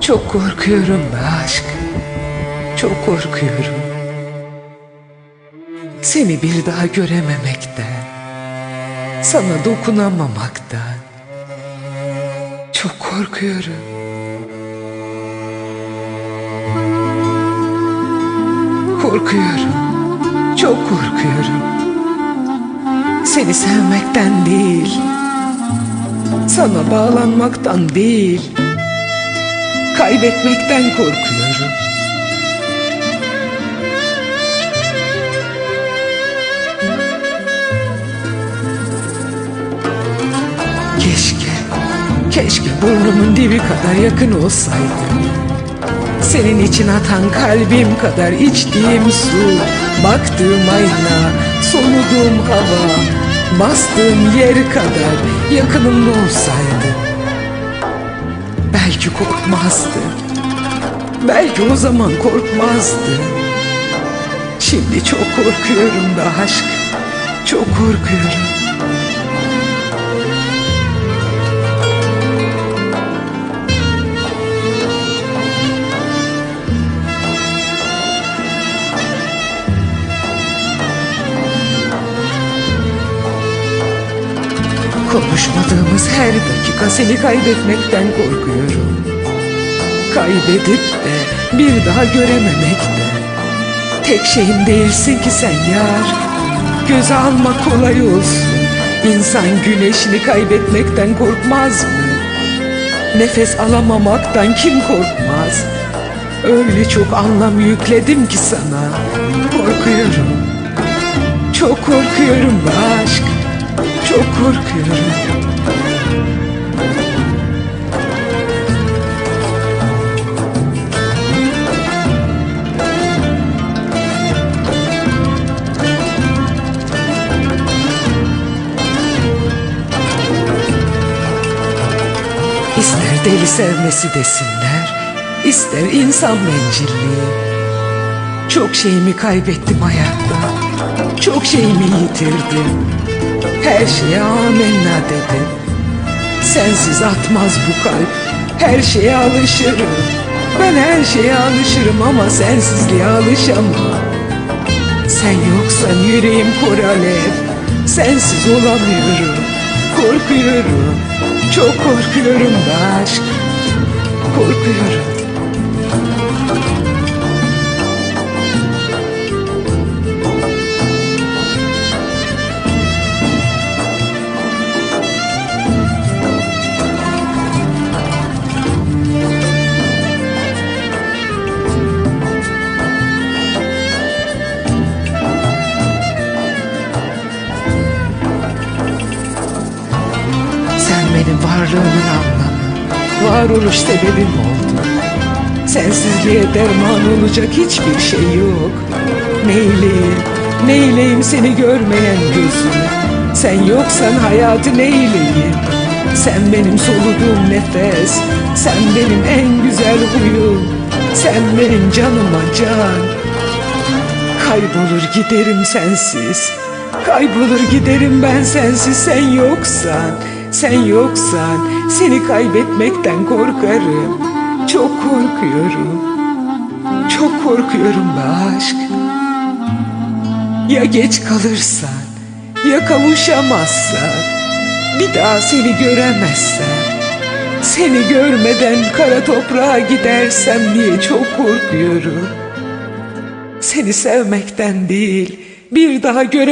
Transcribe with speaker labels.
Speaker 1: Çok korkuyorum be aşk. Çok korkuyorum. Seni bir daha görememekten. Sana dokunamamaktan. Çok korkuyorum. Korkuyorum. Çok korkuyorum. Seni sevmekten değil. Sana bağlanmaktan değil. Kaybetmekten korkuyorum. Keşke, keşke burnumun dibi kadar yakın olsaydı. Senin için atan kalbim kadar içtiğim su, baktığım ayna, soluduğum hava, bastığım yer kadar yakınımda olsaydı. Belki korkmazdı. Belki o zaman korkmazdı. Şimdi çok korkuyorum da aşk. Çok korkuyorum. Konuşmadığımız her dakika seni kaybetmekten korkuyorum. Kaybedip de bir daha görememekten. Tek şeyim değilsin ki sen yar. Göze almak kolay olsun. İnsan güneşini kaybetmekten korkmaz mı? Nefes alamamaktan kim korkmaz? Öyle çok anlam yükledim ki sana. Korkuyorum. Çok korkuyorum aşk. Çok korkuyorum. İster deli sevmesi desinler, ister insan bencilliği. Çok şeyimi kaybettim hayatta, çok şeyimi yitirdim. Her şeye amenna dedim. Sensiz atmaz bu kalp, her şeye alışırım. Ben her şeye alışırım ama sensizliğe alışamam. Sen yoksan yüreğim kor alev, sensiz olamıyorum. Korkuyorum, çok korkuyorum da aşk. Korkuyorum. Benim varlığımın anlamı, varoluş sebebim oldun. Sensizliğe derman olacak hiçbir şey yok. Neyleyim, neyleyim seni görmeyen gözüm. Sen yoksan hayatı neyleyim? Sen benim soluduğum nefes, sen benim en güzel huyum. Sen benim canıma can. Kaybolur giderim sensiz Kaybolur giderim ben sensiz Sen yoksan Sen yoksan Seni kaybetmekten korkarım. Çok korkuyorum. Çok korkuyorum be aşk. Ya geç kalırsan Ya kavuşamazsan Bir daha seni göremezsem Seni görmeden kara toprağa gidersem diye çok korkuyorum? Seni sevmekten değil, bir daha göre